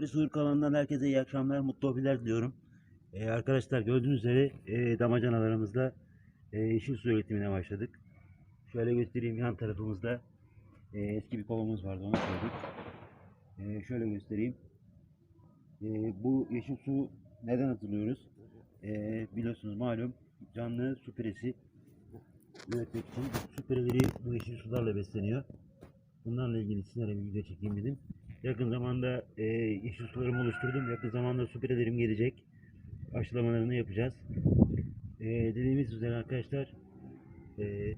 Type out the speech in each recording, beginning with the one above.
Polis Uyur kanalından herkese iyi akşamlar, mutlu hobiler diliyorum. Ee, arkadaşlar gördüğünüz üzere e, damacanalarımızda e, yeşil su üretimine başladık. Şöyle göstereyim yan tarafımızda e, eski bir kovamız vardı onu koyduk. E, şöyle göstereyim. E, bu yeşil su neden hatırlıyoruz? E, biliyorsunuz malum canlı su piresi üretmek için su pireleri bu yeşil sularla besleniyor. Bunlarla ilgili sizlere bir video çekeyim dedim. Yakın zamanda e, yeşil sularımı oluşturdum. Yakın zamanda su pirelerim gelecek. Aşılamalarını yapacağız. E, dediğimiz üzere arkadaşlar e,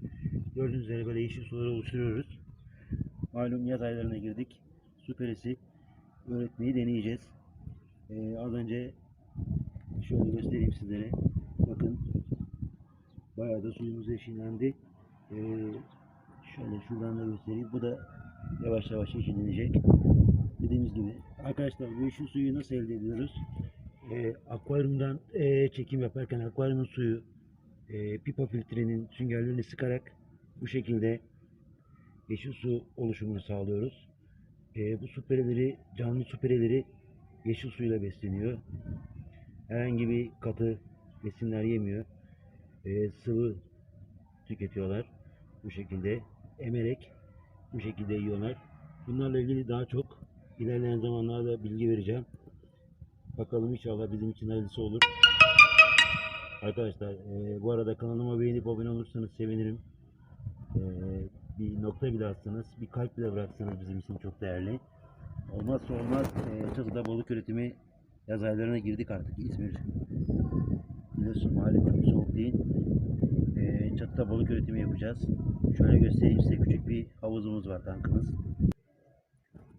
gördüğünüz üzere böyle yeşil suları oluşturuyoruz. Malum yaz aylarına girdik. Su piresi üretmeyi deneyeceğiz. E, az önce şöyle göstereyim sizlere. Bakın bayağı da suyumuz yeşillendi. E, şöyle şuradan da göstereyim. Bu da yavaş yavaş yeşillenecek. Dediğimiz gibi. Arkadaşlar bu yeşil suyu nasıl elde ediyoruz? Ee, akvaryumdan e, çekim yaparken akvaryumun suyu e, pipa filtrenin süngerlerini sıkarak bu şekilde yeşil su oluşumunu sağlıyoruz. E, bu su pereleri, canlı su pereleri yeşil suyla besleniyor. Herhangi bir katı besinler yemiyor. E, sıvı tüketiyorlar. Bu şekilde emerek bu şekilde yiyorlar. Bunlarla ilgili daha çok ilerleyen zamanlarda bilgi vereceğim. Bakalım inşallah bizim için hayırlısı olur. Arkadaşlar e, bu arada kanalıma beğenip abone olursanız sevinirim. E, bir nokta bile atsanız, bir kalp bile bıraksanız bizim için çok değerli. Olmazsa olmaz e, çatıda balık üretimi yaz aylarına girdik artık İzmir. Biliyorsun malum çok soğuk değil. E, çatıda balık üretimi yapacağız. Şöyle göstereyim size küçük bir havuzumuz var tankımız.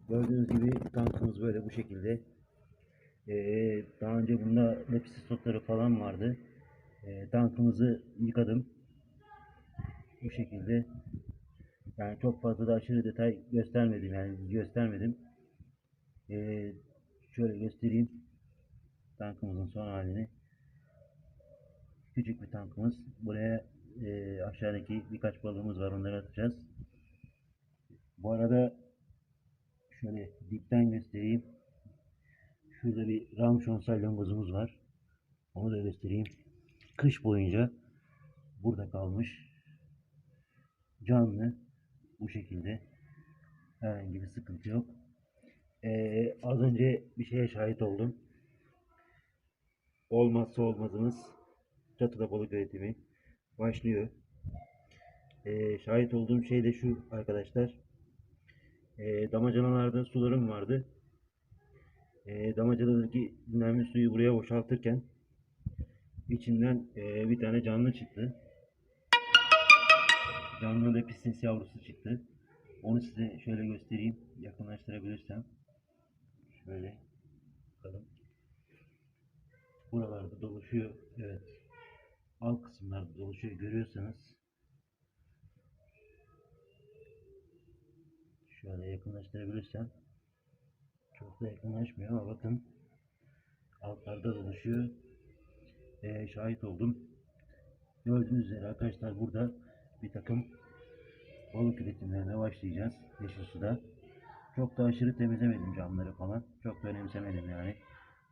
Gördüğünüz gibi tankımız böyle bu şekilde. Ee, daha önce bunda lepsi stokları falan vardı. Ee, tankımızı yıkadım. Bu şekilde. Yani çok fazla da aşırı detay göstermedim yani göstermedim. Ee, şöyle göstereyim tankımızın son halini. Küçük bir tankımız. Buraya e, aşağıdaki birkaç balığımız var onları atacağız. Bu arada şöyle dipten göstereyim. Şurada bir ramşon salyangozumuz var. Onu da göstereyim. Kış boyunca burada kalmış. Canlı. Bu şekilde. Herhangi bir sıkıntı yok. Ee, az önce bir şeye şahit oldum. Olmazsa olmazımız çatıda balık üretimi başlıyor. Ee, şahit olduğum şey de şu arkadaşlar. Ee, damacanalarda sularım vardı. Ee, damacanadaki dinlenmiş suyu buraya boşaltırken içinden ee, bir tane canlı çıktı. Canlı lepistins yavrusu çıktı. Onu size şöyle göstereyim. Yakınlaştırabilirsem. Şöyle bakalım. Buralarda dolaşıyor. Evet. Alt kısımlarda dolaşıyor. Görüyorsanız Şöyle yakınlaştırabilirsem. Çok da yakınlaşmıyor ama bakın altlarda dolaşıyor. Ee, şahit oldum. Gördüğünüz üzere arkadaşlar burada bir takım balık üretimlerine başlayacağız yeşil suda. Çok da aşırı temizlemedim camları falan. Çok da önemsemedim yani.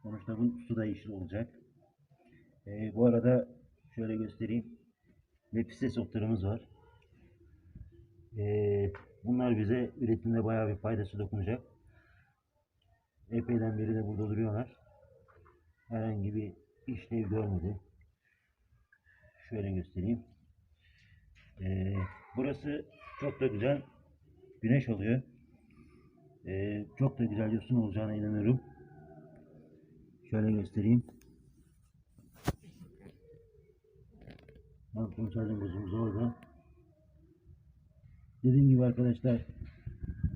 Sonuçta bu su da yeşil olacak. Ee, bu arada şöyle göstereyim. Lepistes otlarımız var. Ee, bunlar bize üretimde bayağı bir faydası dokunacak. Epeyden beri de burada duruyorlar. Herhangi bir işlev görmedi. Şöyle göstereyim. Ee, burası çok da güzel güneş alıyor. Ee, çok da güzel yosun olacağına inanıyorum. Şöyle göstereyim. Balkon salyangozumuz orada. Dediğim gibi arkadaşlar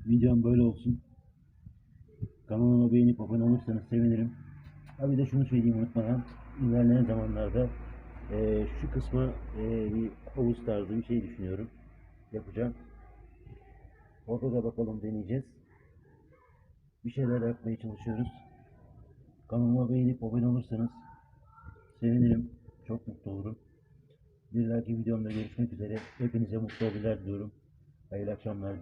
videom böyle olsun. Kanalıma beğenip abone olursanız sevinirim. Ha bir de şunu söyleyeyim unutmadan ilerleyen zamanlarda eee, şu kısma eee, bir havuz tarzı bir şey düşünüyorum. Yapacağım. Orada da bakalım deneyeceğiz. Bir şeyler yapmaya çalışıyoruz. Kanalıma beğenip abone olursanız sevinirim. Çok mutlu olurum. Bir dahaki videomda görüşmek üzere. Hepinize mutlu hobiler diliyorum. Hayırlı akşamlar.